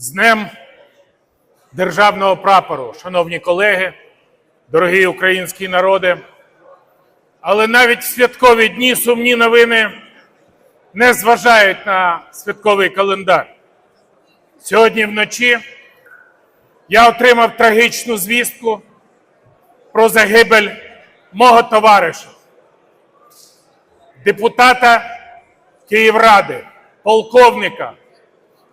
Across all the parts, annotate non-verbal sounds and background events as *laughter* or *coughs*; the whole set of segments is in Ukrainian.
З Днем Державного прапору, шановні колеги, дорогі українські народи. Але навіть в святкові дні сумні новини не зважають на святковий календар. Сьогодні вночі я отримав трагічну звістку про загибель мого товариша, депутата Київради, полковника,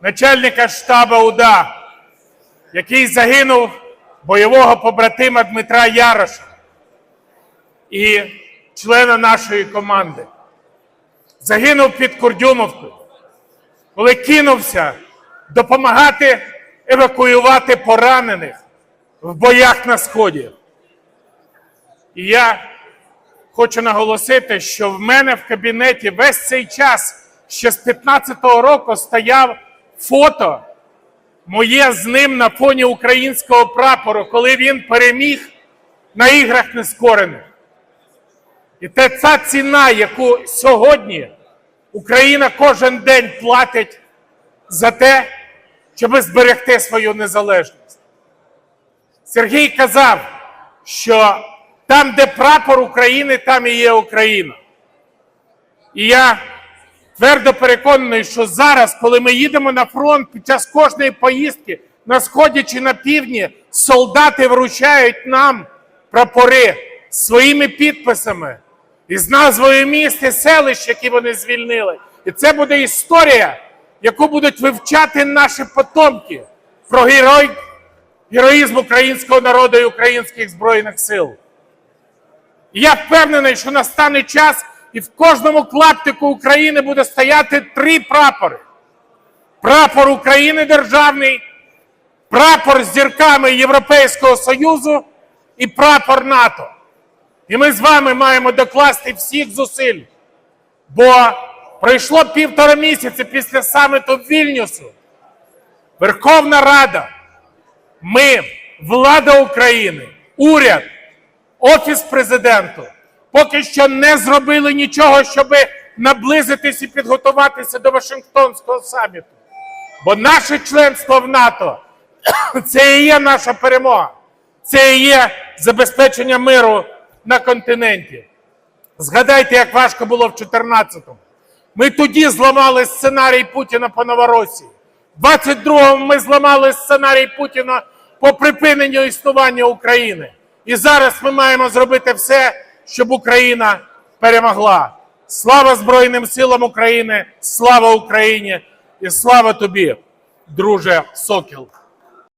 начальника штабу УДА, який загинув бойового побратима Дмитра Яроша і члена нашої команди. Загинув під Курдюмовкою, коли кинувся допомагати евакуювати поранених в боях на Сході. І я хочу наголосити, що в мене в кабінеті весь цей час, ще з 15-го року, стояв фото моє з ним на фоні українського прапору, коли він переміг на іграх нескорених. І це ця ціна, яку сьогодні Україна кожен день платить за те, щоб зберегти свою незалежність. Сергій казав, що там, де прапор України, там і є Україна. І я твердо переконаний, що зараз, коли ми їдемо на фронт під час кожної поїздки, на сході чи на півдні, солдати вручають нам прапори своїми підписами із назвою міст і селищ, які вони звільнили. І це буде історія, яку будуть вивчати наші потомки про герой, героїзм українського народу і українських збройних сил. І я впевнений, що настане час, і в кожному клаптику України буде стояти три прапори: прапор України державний, прапор з зірками Європейського Союзу і прапор НАТО. І ми з вами маємо докласти всіх зусиль, бо пройшло півтора місяці після саміту Вільнюсу. Верховна Рада, ми, влада України, уряд, Офіс президенту поки що не зробили нічого, щоб наблизитись і підготуватися до Вашингтонського саміту. Бо наше членство в НАТО *coughs* це і є наша перемога, це і є забезпечення миру на континенті. Згадайте, як важко було в 14-му. Ми тоді зламали сценарій Путіна по Новоросії. В 22-му ми зламали сценарій Путіна по припиненню існування України. І зараз ми маємо зробити все, щоб Україна перемогла. Слава Збройним силам України! Слава Україні! І слава тобі, друже Сокіл!